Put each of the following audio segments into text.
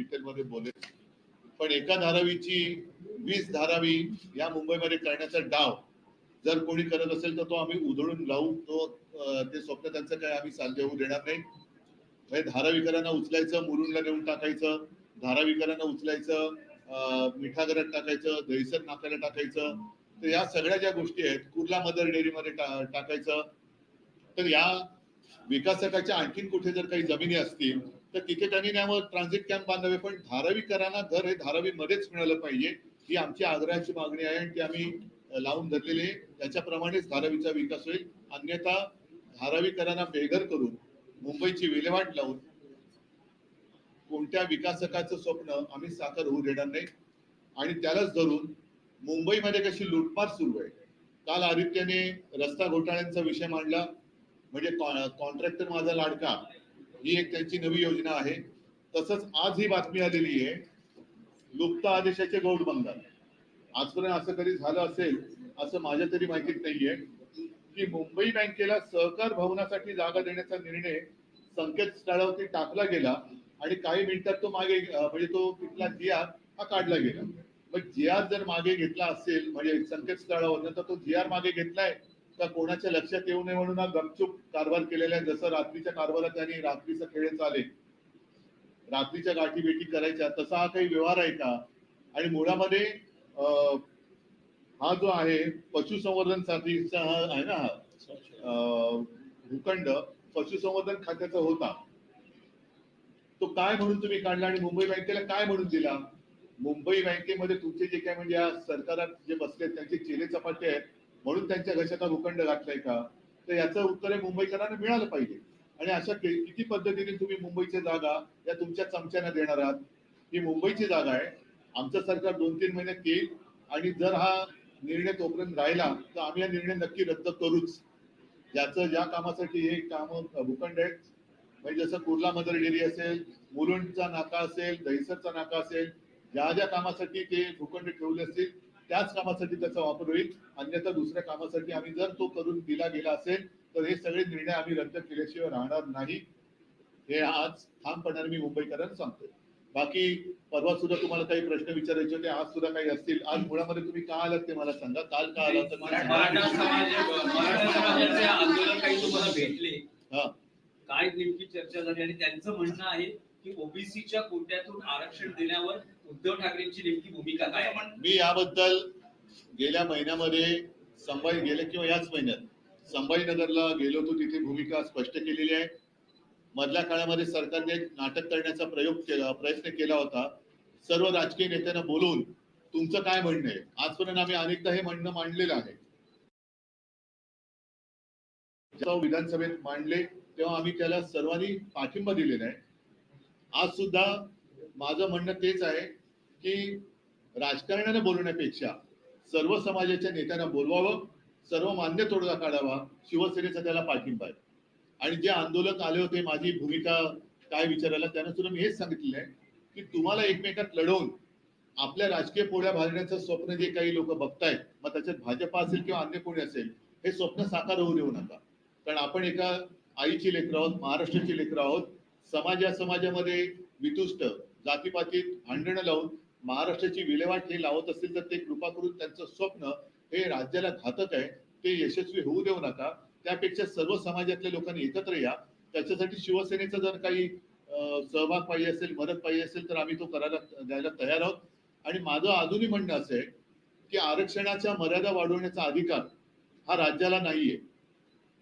डिटेलमध्ये बोलेल. पण एका धारावीची वीस धारावी या मुंबईमध्ये करण्याचा डाव जर कोणी करत असेल तर तो आम्ही उधळून लावू. तो ते स्वप्न त्यांचं काय आम्ही साध्य होऊ देणार नाही. म्हणजे धारावीकरांना उचलायचं मुरुंडला नेऊन टाकायचं धारावीकरांना उचलायचं मिठागरात टाकायचं दहिसर नाकाला टाकायचं. तर या सगळ्या ज्या गोष्टी आहेत कुर्ला मदर डेअरीमध्ये टाकायचं. तर या विकासकाच्या आणखीन कुठे जर काही जमिनी असतील तर तिथे त्यांनी मग ट्रान्झिट कॅम्प बांधावे पण धारावीकरांना घर हे धारावी मध्येच मिळालं पाहिजे ही आमची आग्रहाची मागणी आहे आणि ती आम्ही लावून धरलेली आहे. त्याच्याप्रमाणेच धारावीचा विकास होईल. अन्यथा धारावीकरांना बेघर करून मुंबईची विल्हेवाट लावून कोणत्या विकासकाचं स्वप्न आम्ही साकार होऊ देणार नाही. आणि त्यालाच धरून मुंबईमध्ये कशी लूटमार सुरू आहे. काल आदित्यने रस्ता घोटाळ्यांचा विषय मांडला. म्हणजे कॉन्ट्रॅक्टर माझा लाडका ही एक त्यांची नवी योजना आहे. तसंच आज ही बातमी आलेली आहे. लुप्त आदेशाचे गौड बंगाल. आजपर्यंत असं कधी झालं असेल असं माझ्या तरी माहितीत नाहीये. की मुंबई बँकेला सहकार भवनासाठी जागा देण्याचा निर्णय संकेतस्थळावरती टाकला गेला आणि काही मिनिटात तो मागे म्हणजे तो तिथला जिया हा काढला गेला. मग जिया जर मागे घेतला असेल म्हणजे संकेतस्थळावर तर तो जी मागे घेतलाय. का कोणाच्या लक्षात येऊ नये म्हणून हा गपचूप कारभार केलेला आहे. जसं रात्रीच्या कारभारात त्यांनी रात्रीचा खेळ चाले रात्रीच्या गाठी भेटी करायच्या तसा हा काही व्यवहार आहे का? आणि मुळामध्ये अं, हा जो आहे पशुसंवर्धन साठीचा हा आहे ना हा भूखंड पशुसंवर्धन खात्याचा होता. तो काय म्हणून तुम्ही काढला आणि मुंबई बँकेला काय म्हणून दिला? मुंबई बँकेमध्ये तुमचे जे काय म्हणजे या सरकारात जे बसले त्यांचे चेले चपाटे आहेत म्हणून त्यांच्या घशाचा भूखंड गाठलाय का? तर याचं उत्तर हे मुंबईकरांना मिळालं पाहिजे. आणि अशा किती पद्धतीने तुम्ही मुंबईची जागा या तुमच्या चमच्याना देणार आहात? ही मुंबईची जागा आहे. आमचं सरकार दोन तीन महिन्यात येईल आणि जर हा निर्णय तोपर्यंत राहिला तर आम्ही हा निर्णय नक्की रद्द करूच. ज्याचं ज्या कामासाठी हे काम भूखंड आहेत. म्हणजे जसं कुर्ला मदर डेअरी असेल मुलुंडचा नाका असेल दहिसरचा नाका असेल ज्या ज्या कामासाठी ते भूखंड ठेवले असतील त्याच कामासाठी त्याचा वापर होईल. अन्यथा दुसऱ्या कामासाठी आम्ही जर तो करून दिला गेला असेल तर हे सगळे निर्णय आम्ही रद्द केल्याशिवाय राहणार नाही. हे आज ठामपणाने मी मुंबईकरांना सांगतोय. बाकी परवा सुद्धा तुम्हाला काही प्रश्न विचारायचे होते आज सुद्धा काही असतील. आज मुळामध्ये तुम्ही का आलात ते मला सांगा. काल का आलात तर भेटले? काय नेमकी चर्चा झाली? आणि त्यांचं म्हणणं आहे की ओबीसीच्या कोट्यातून आरक्षण देण्यावर उद्धव ठाकरेंची नेमकी भूमिका काय मी याबद्दल गेल्या महिन्यामध्ये संभाजी गेल्या किंवा याच महिन्यात संभाजीनगरला गेलो होतो तिथे भूमिका स्पष्ट केलेली आहे. मधल्या काळामध्ये सरकारने एक नाटक करण्याचा प्रयोग केला प्रयत्न केला होता. सर्व राजकीय नेत्यांना बोलवून तुमचं काय म्हणणं आहे? आजपर्यंत आम्ही अनेकदा हे म्हणणं मांडलेलं आहे. जेव्हा विधानसभेत मांडले तेव्हा आम्ही त्याला सर्वांनी पाठिंबा दिलेला आहे. आज सुद्धा माझं म्हणणं तेच आहे की राजकारणाने बोलण्यापेक्षा सर्व समाजाच्या नेत्यांना बोलवावं सर्व मान्य तोडगा काढावा शिवसेनेचा त्याला पाठिंबा आहे. आणि जे आंदोलक आले होते माझी भूमिका काय विचारायला त्यांना सुद्धा मी हेच सांगितलेलं आहे की तुम्हाला एकमेकात लढवून आपल्या राजकीय पोळ्या भाजण्याचं स्वप्न जे काही लोक बघतायत मग त्याच्यात भाजपा असेल किंवा अन्य कोणी असेल हे स्वप्न साकार होऊ देऊ नका. कारण आपण एका आईची लेकरं आहोत महाराष्ट्राची लेकरं आहोत समाज या समाजामध्ये वितुष्ट जातीपातीत भांडणं लावून महाराष्ट्राची विल्हेवाट हे लावत असतील तर ते कृपा करून त्यांचं स्वप्न हे राज्याला घातक आहे. ते यशस्वी होऊ देऊ नका. त्यापेक्षा सर्व समाजातल्या लोकांनी एकत्र या. त्याच्यासाठी शिवसेनेचा जर काही सहभाग पाहिजे असेल मदत पाहिजे असेल तर आम्ही तो करायला द्यायला तयार आहोत. आणि माझं अजूनही म्हणणं असं आहे की आरक्षणाच्या मर्यादा वाढवण्याचा अधिकार हा राज्याला नाहीये.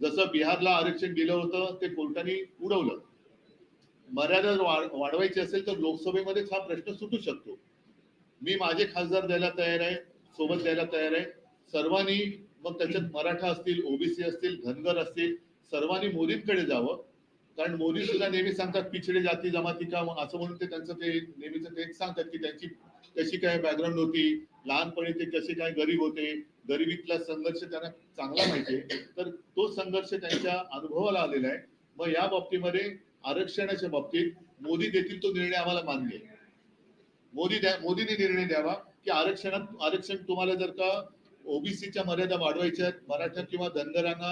जसं बिहारला आरक्षण दिलं होतं ते कोर्टाने उडवलं मर्यादा वाढवायची असेल तर लोकसभेमध्येच हा प्रश्न सुटू शकतो. मी माझे खासदार द्यायला तयार आहे सोबत द्यायला तयार आहे. सर्वांनी मग त्याच्यात मराठा असतील ओबीसी असतील धनगर असतील सर्वांनी मोदींकडे जावं. कारण मोदी सुद्धा नेहमी सांगतात पिछडे जाती जमाती का मग असं म्हणून ते त्यांचं ते नेहमीचं ते सांगतात की त्यांची कशी काय बॅकग्राऊंड होती लहानपणी ते कसे काय गरीब होते गरिबीतला संघर्ष त्यांना चांगला माहिती आहे. तर तो संघर्ष त्यांच्या अनुभवाला आलेला आहे. मग या बाबतीमध्ये आरक्षणाच्या बाबतीत मोदी देतील तो निर्णय आम्हाला मान्य आहे. मोदी द्या मोदीने निर्णय द्यावा की आरक्षणात आरक्षण तुम्हाला जर का ओबीसीच्या मर्यादा वाढवायच्या आहेत मराठा किंवा धनगरांना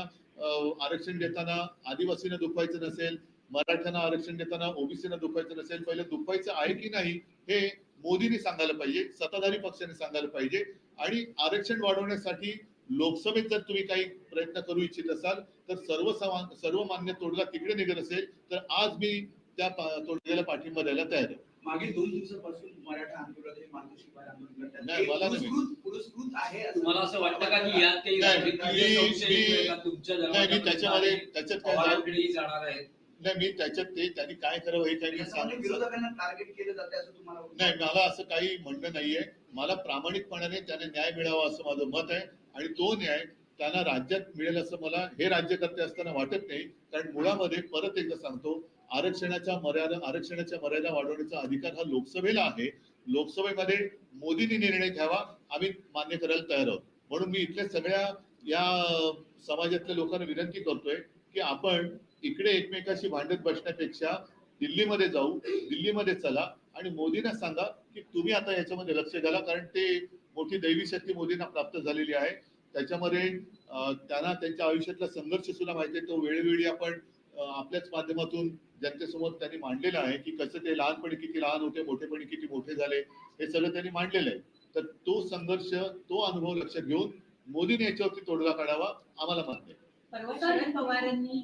आरक्षण देताना आदिवासींना दुखवायचं नसेल मराठ्यांना आरक्षण देताना ओबीसीना दुखवायचं नसेल पहिले दुखवायचं आहे की नाही हे मोदींनी सांगायला पाहिजे सत्ताधारी पक्षाने सांगायला पाहिजे. आणि आरक्षण वाढवण्यासाठी लोकसभेत जर तुम्ही काही प्रयत्न करू इच्छित असाल तर सर्व समा- सर्वमान्य तोडगा तिकडे निघत असेल तर आज मी त्या तोडग्याला पाठिंबा द्यायला तयार आहे. मागील दोन दिवसापासून मराठा आंदोलन हे मातोश्री बाळ आंदोलन करतात. नाही, ते मला नाही. पुरस्कृत पुरस्कृत आहे असं तुम्हाला असं वाटतं का की यात काही तुमच्या त्याच्यामध्ये त्याच्यात काय जाणार आहेत नाही मी त्याच्यात ते त्यांनी काय करावं हे विरोधकांना टार्गेट केलं जाते असं तुम्हाला? नाही मला असं काही म्हणणं नाहीये मला प्रामाणिकपणाने त्यांना न्याय मिळावा असं माझं मत आहे आणि तो न्याय त्यांना राज्यात मिळेल असं मला हे राज्यकर्ते असताना वाटत नाही कारण मुळामध्ये परत एकदा सांगतो आरक्षणाच्या मर्यादा आरक्षणाच्या मर्यादा वाढवण्याचा अधिकार हा लोकसभेला आहे. लोकसभेमध्ये मोदींनी निर्णय घ्यावा आम्ही मान्य करायला तयार आहोत. म्हणून मी इथल्या सगळ्या या समाजातल्या लोकांना विनंती करतोय की आपण इकडे एकमेकाशी भांडत बसण्यापेक्षा दिल्लीमध्ये जाऊ दिल्लीमध्ये चला आणि मोदींना सांगा की तुम्ही आता याच्यामध्ये लक्ष घाला कारण ते मोठी दैवी शक्ती मोदींना प्राप्त झालेली आहे. त्याच्यामध्ये त्यांना त्यांच्या आयुष्यातला संघर्ष सुद्धा माहिती आहे तो वेळोवेळी आपण आपल्याच माध्यमातून जनतेसमोर त्यांनी मांडलेला आहे की कसं ते लहानपणी किती लहान होते मोठेपणी किती मोठे झाले हे सगळं त्यांनी मांडलेलं आहे तर तो संघर्ष तो अनुभव लक्षात घेऊन मोदीने याच्यावरती तोडगा काढावा आम्हाला मान्य आहे शरद पवारांनी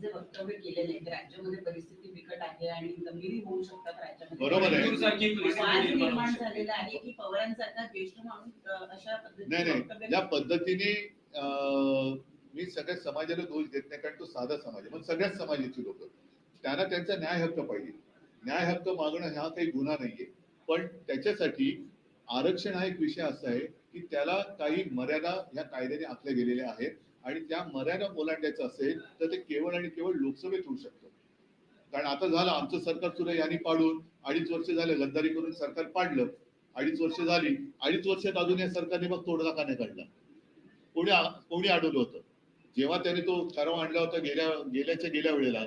जे वक्तव्य केलेले आहे राज्यामध्ये परिस्थिती बिकट आहे आणि गंभीर होऊ शकतात राज्यामध्ये बरोबर आहे. मणिपूरसारखी परिस्थिती वाद निर्माण. झालेला आहे की पवारांसारखा ज्येष्ठ माणूस अशा नाही पद्धतीने नाही या पद्धतीने मी सगळ्या समाजाला दोष देत नाही कारण तो साधा समाज आहे. मग सगळ्याच समाजाची लोक. त्यांना त्यांचा न्याय हक्क पाहिजे. न्याय हक्क मागणं हा काही गुन्हा नाहीये. पण त्याच्यासाठी आरक्षण हा एक विषय असा आहे की त्याला काही मर्यादा ह्या कायद्याने आखल्या गेलेल्या आहेत आणि त्या मर्यादा ओलांडायचं असेल तर ते केवळ आणि केवळ लोकसभेत होऊ शकतं. कारण आता झालं आमचं सरकार सुद्धा यांनी पाडून अडीच वर्ष झालं गद्दारी करून सरकार पाडलं. अडीच वर्ष झाली अडीच वर्षात अजून या सरकारने मग तोडगा का नाही काढला कोणी कोणी अडवलं होतं? जेव्हा त्याने तो ठराव आणला होता गेल्या गेल्याच्या गेल्या वेळेला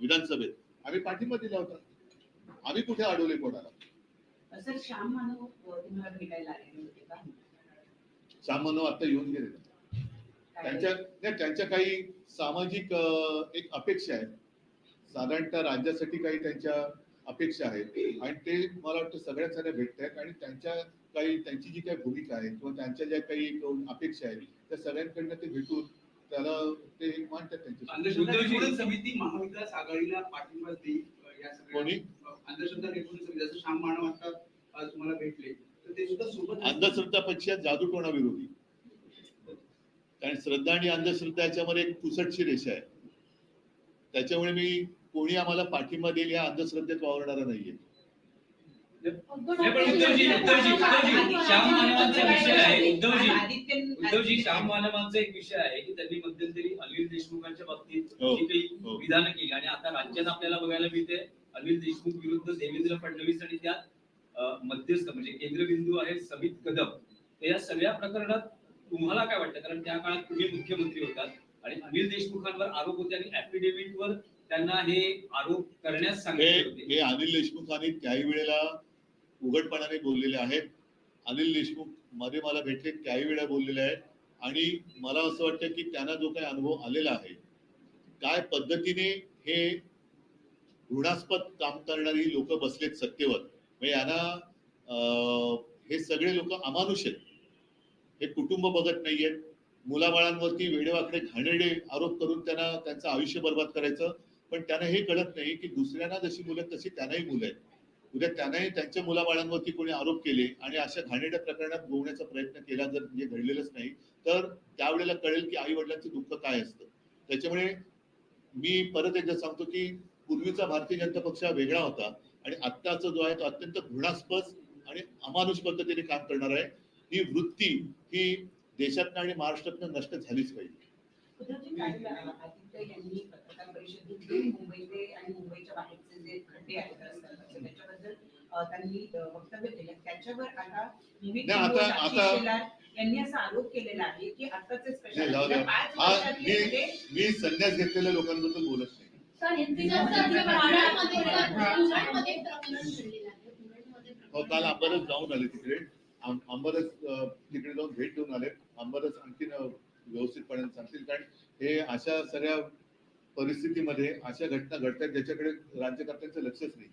विधानसभेत आम्ही पाठिंबा दिला होता. आम्ही कुठे अडवले कोणाला? श्याम मानव आता येऊन गेले. त्यांच्या त्यांच्या काही सामाजिक एक अपेक्षा आहेत साधारणतः राज्यासाठी काही त्यांच्या अपेक्षा आहेत. आणि ते मला वाटतं सगळ्याच जण भेटत आहेत. आणि त्यांच्या काही त्यांची जी काही भूमिका आहे किंवा त्यांच्या ज्या काही अपेक्षा आहेत त्या सगळ्यांकडनं ते भेटून त्याला ते मांडतात निर्मूलन समिती महाविकास आघाडीला पाठिंबा देईल या कोणी? सगळ्या अंधश्रद्धा निर्मूलन समिती जसं श्याम मानव आता आज तुम्हाला भेटले तर ते सुद्धा सोबत अंधश्रद्धा पक्षात जादूटोणा विरोधी? कारण श्रद्धा आणि अंधश्रद्धा याच्यामध्ये एक पुसटशी रेषा आहे. त्याच्यामुळे मी कोणी आम्हाला पाठिंबा देईल या अंधश्रद्धेत वावरणारा नाहीये. नाही, पण उद्धवजी उद्धवजी उद्धवजी श्याम मानवांचा विषय आहे. उद्धवजी उद्धवजी श्याम मानवांचा एक विषय आहे की त्यांनी मध्यंतरी अनिल देशमुखांच्या बाबतीत हो, जी काही हो. विधानं केली. आणि आता राज्यात आपल्याला बघायला मिळते अनिल देशमुख विरुद्ध देवेंद्र फडणवीस आणि त्यात अं, मध्यस्थ म्हणजे केंद्रबिंदू आहे समित कदम. तर या सगळ्या प्रकरणात तुम्हाला काय वाटतं? कारण त्या काळात तुम्ही मुख्यमंत्री होतात आणि अनिल देशमुखांवर आरोप होते आणि affidavit वर त्यांना हे आरोप करण्यास हे सांगितले होते. हे अनिल देशमुखांनी त्याही वेळेला उघडपणाने बोललेले आहेत. अनिल देशमुखमध्ये मला भेटले त्याही वेळा बोललेले आहेत. आणि मला असं वाटतं की त्यांना जो काही अनुभव आलेला आहे काय पद्धतीने हे ऋणास्पद काम करणारी लोक बसलेत सत्तेवर? म्हणजे यांना अं, हे सगळे लोक अमानुष आहेत. हे कुटुंब बघत नाहीयेत. मुलाबाळांवरती वेडेवाकडे घाणेडे आरोप करून त्यांना त्यांचं आयुष्य बर्बाद करायचं. पण त्यांना हे कळत नाही की दुसऱ्यांना जशी मुलं तशी त्यांनाही मुलं आहेत. उद्या त्यांनाही त्यांच्या मुलाबाळांवरती कोणी आरोप केले आणि अशा घाणेरड्या प्रकरणात गोवण्याचा प्रयत्न केला जर म्हणजे घडलेलंच नाही तर त्यावेळेला कळेल की आई वडिलांचं दुःख काय असतं. त्याच्यामुळे मी परत एकदा सांगतो की पूर्वीचा भारतीय जनता पक्ष हा वेगळा होता आणि आत्ताचा जो आहे तो अत्यंत घृणास्पद आणि अमानुष पद्धतीने काम करणार आहे. ही वृत्ती ही देशातनं आणि महाराष्ट्रातनं नष्ट झालीच पाहिजे. आदित्य यांनी पत्रकार परिषदेत मुंबईचे आणि मुंबईच्या बाहेरचे जे खड्डे आहेत रस्त्यांवरचे त्यांनी वक्तव्य केलं. त्याच्यावर आता शेलार यांनी असा आरोप केलेला आहे की आताचे स्पेशल हा, मी- म्हणजे मी संन्यास घेतलेल्या लोकांबद्दल बोलत नाही. हो काल अंबरस जाऊन आले तिकडे. आम- अंबरस अं, तिकडे जाऊन भेट देऊन आले. अंबरस आणखीन व्यवस्थितपणे सांगतील. कारण हे अशा सगळ्या परिस्थितीमध्ये अशा घटना घडतात ज्याच्याकडे राज्यकर्त्यांचं लक्षच नाही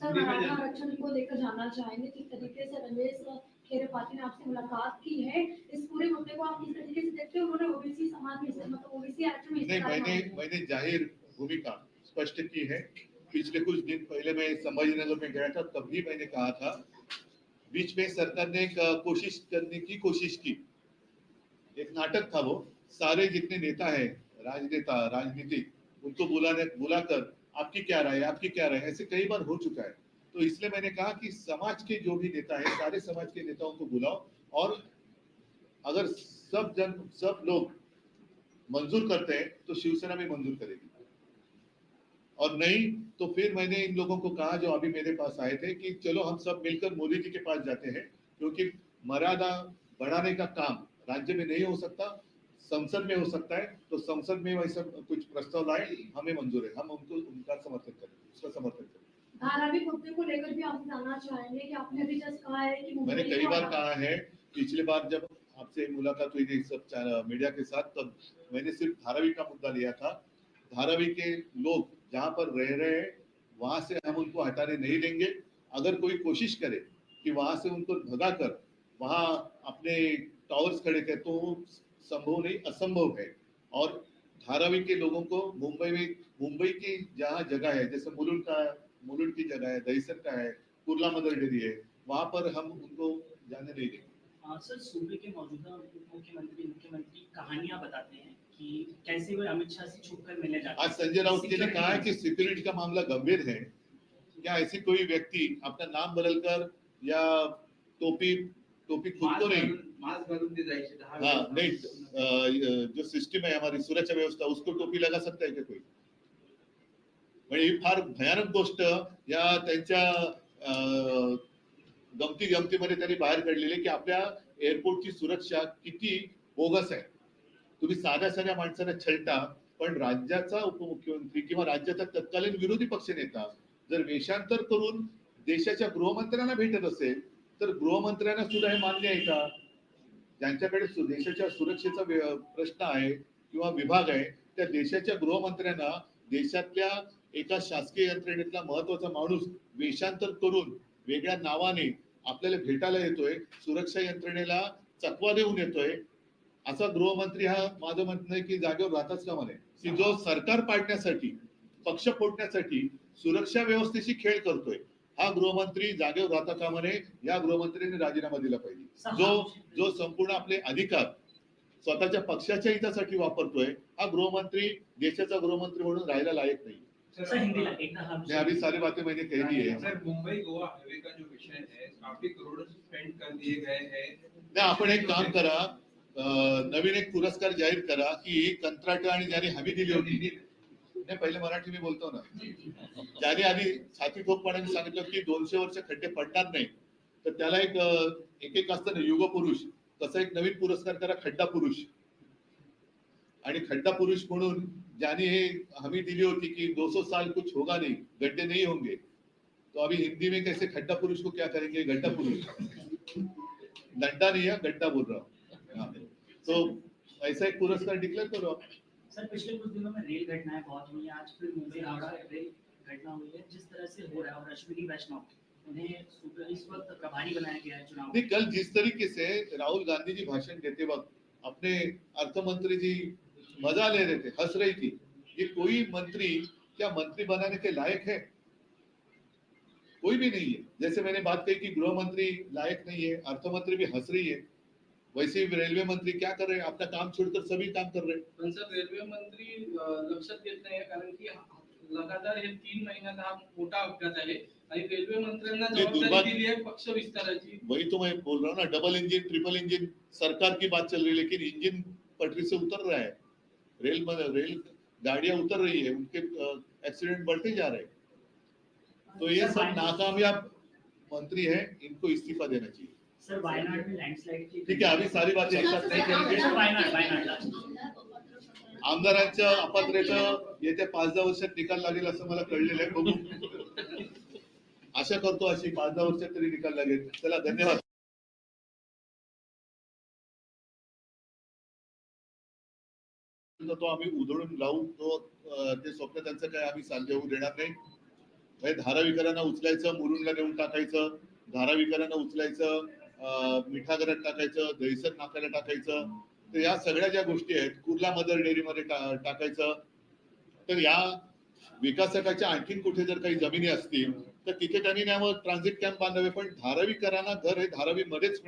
सर आरक्षण को लेकर जानना चाहेंगे किस तरीके से रमेश ने आपसे मुलाकात की है। इस पूरे मुद्दे को आप किस तरीके से देखते हो? उन्होंने ओबीसी समाज में मतलब ओबीसी आरक्षण में नहीं मैंने मैंने ज़ाहिर भूमिका स्पष्ट की है। पिछले कुछ दिन पहले मैं संभाजीनगर में गया था तब भी मैंने कहा था बीच में सरकार ने एक कोशिश करने की कोशिश की। एक नाटक था वो। सारे जितने नेता हैं राजनेता राजनीतिक उनको बुलाने बुलाकर आपकी क्या राय है? आपकी क्या राय है? ऐसे कई बार हो चुका है। तो इसलिए मैंने कहा कि समाज के जो भी नेता है, सारे समाज के नेताओं को बुलाओ और अगर सब जन, सब लोग मंजूर करते हैं तो शिवसेना भी मंजूर करेगी। और नहीं तो फिर मैंने इन लोगों को कहा जो अभी मेरे पास आए थे कि चलो हम सब मिलकर मोदी जी के पास जाते हैं, क्योंकि मर्यादा बढ़ाने का काम राज्य में नहीं हो सकता। संसद में हो सकता है तो संसद में वैसा कुछ प्रस्ताव लाए हमें मंजूर है। हम उनको उनका समर्थन करेंगे उसका समर्थन करेंगे धारावी मुद्दे को लेकर भी आपसे जानना चाहेंगे कि आपने अभी जस्ट कहा है कि मैंने कई बार कहा है पिछली बार जब आपसे मुलाकात हुई थी सब मीडिया के साथ तब मैंने सिर्फ़ धारावी का मुद्दा लिया था। धारावी के लोग जहाँ पर रह रहे हैं वहाँ से हम उनको हटाने नहीं देंगे। अगर कोई कोशिश करे कि वहाँ से उनको भगा कर वहाँ अपने टावर्स खड़े कर तो संभव नहीं असंभव है। और धारावी के लोगों को मुंबई में मुंबई की जहाँ जगह है जैसे मुलुंड का मुलुंड की जगह है दहीसर का है कुर्ला मदर डेरी है वहाँ पर हम उनको जाने नहीं देंगे। हाँ, सर सूबे के मौजूदा मुख्यमंत्री मुख्यमंत्री कहानियाँ बताते हैं कि कैसे वे अमित शाह से छुप कर मिलने जाते आज संजय राउत जी ने कहा है कि सिक्योरिटी का मामला गंभीर है। क्या ऐसी कोई व्यक्ति अपना नाम बदलकर या टोपी टोपी खुद को नहीं? मास्क घालून ते जायचे दहा हाँ वेळा. नहीं अ, जो सिस्टम है हमारी सुरक्षा व्यवस्था उसको टोपी लगा सकता है क्या कोई? म्हणजे ही फार भयानक गोष्ट या त्यांच्या गमती गमतीमध्ये त्यांनी बाहेर काढलेली की आपल्या एअरपोर्टची सुरक्षा किती बोगस आहे. तुम्ही साध्या साध्या माणसाला छळता पण राज्याचा उपमुख्यमंत्री किंवा राज्याचा तत्कालीन विरोधी पक्ष नेता जर वेषांतर करून देशाच्या गृहमंत्र्यांना भेटत असेल तर गृहमंत्र्यांना सुद्धा हे मान्य आहे का? ज्यांच्याकडे देशाच्या सुरक्षेचा प्रश्न आहे किंवा विभाग आहे त्या देशाच्या गृहमंत्र्यांना देशातल्या एका शासकीय यंत्रणेतला महत्त्वाचा माणूस वेषांतर करून वेगळ्या नावाने आपल्याला भेटायला येतोय सुरक्षा यंत्रणेला चकवा देऊन येतोय असा गृहमंत्री हा माझं म्हणणं आहे की जागेवर राहताच का म्हणे की जो सरकार पाडण्यासाठी पक्ष फोडण्यासाठी सुरक्षा व्यवस्थेशी खेळ करतोय हा गृहमंत्री जागेवर राहता का म्हणे या गृहमंत्र्यांनी राजीनामा दिला पाहिजे. जो जो संपूर्ण आपले अधिकार स्वतःच्या पक्षाच्या हितासाठी वापरतोय हा गृहमंत्री देशाचा गृहमंत्री म्हणून राहायला लायक नाही. अभी सारी बातें मैंने कह दी है सर मुंबई गोवा हाईवे का जो विषय है काफी करोड़ स्पेंड कर दिए गए हैं. आपण एक काम करा नवीन एक पुरस्कार जाहीर करा की कंत्राट आणि ज्याने हमी दिली होती नाही पहिले मराठी मी बोलतो ना। ज्याने आधी छाती ठोकपणाने सांगितलं की दोनशे वर्ष खड्डे पडणार नाही. तर त्याला एक अं, एक एक असतं ना युग पुरुष. तसा एक नवीन पुरस्कार करा खड्डा पुरुष. आणि खड्डा पुरुष म्हणून ज्याने हे हमी दिली होती कि 200 साल कुछ होगा नहीं गड्ढे नहीं होंगे. तो अभी हिंदी में कैसे खड्डा पुरुष को क्या करेंगे? गड्ढा पुरुष. डंडा नहीं है गड्ढा बोल रहा हूँ. हाँ। तो ऐसा एक पुरस्कार डिक्लेयर करो आप। सर, पिछले कुछ दिनों में रेल घटनाएँ बहुत हुई हैं। आज फिर मुंबई हावड़ा रेल घटना हुई है, जिस तरह से हो रहा है, और अश्विनी वैष्णव इस वक्त प्रभारी बनाया गया है चुनाव। नहीं, कल जिस तरीके से राहुल गांधी जी भाषण देते वक्त अपने अर्थ मंत्री जी मज़ा ले रहे थे, हंस रही थी, ये कोई मंत्री, क्या मंत्री बनाने के लायक है? कोई भी नहीं है। जैसे मैंने बात कही कि गृह मंत्री लायक नहीं है अर्थ मंत्री भी हंस रही है वैसे ही रेलवे मंत्री क्या कर रहे हैं? अपना काम छोड़कर सभी काम कर रहे हैं। सर रेल्वे मंत्री लक्षात घेत नाही कारण की लगातार हे तीन महिन्यात हा मोठा अपघात आहे. आणि रेल्वे मंत्र्यांना जबाबदारी दिली आहे पक्ष विस्ताराची. वही तो मैं बोल रहा हूँ ना डबल इंजन ट्रिपल इंजन सरकार की बात चल रही है लेकिन इंजन पटरी से उतर रहा है। रेल में रेल गाड़ियाँ उतर रही है उनके एक्सीडेंट बढ़ते जा रहे हैं। तो ये सब नाकामयाब मंत्री हैं इनको इस्तीफा देना चाहिए। सर वायनाड में लैंडस्लाइड की ठीक है अभी सारी बातें एक साथ नहीं वायनाड वायनाडला आमदारांच्या अपात्रतेचं येत्या पाच दहा वर्षात निकाल लागेल असं मला कळलेलं आहे. बघू. आशा करतो अशी पाच दहा वर्षात तरी निकाल लागेल. चला धन्यवाद. तो आम्ही उधळून लावू. तो ते स्वप्न त्यांचं काय आम्ही साध्य होऊ देणार नाही. धाराविकरांना उचलायचं मुरुंडला नेऊन टाकायचं धाराविकरांना उचलायचं. मिठागरात टाकायचं दहिसर नाकाला टाकायचं तर या सगळ्या ज्या गोष्टी आहेत कुर्ला मदर डेअरीमध्ये टाकायचं तर या विकासकाच्या आणखीन कुठे जर काही जमिनी असतील तर तिथे त्यांनी न्यावं ट्रान्झिट कॅम्प बांधावे पण धारावीकरांना घर हे धारावी मध्येच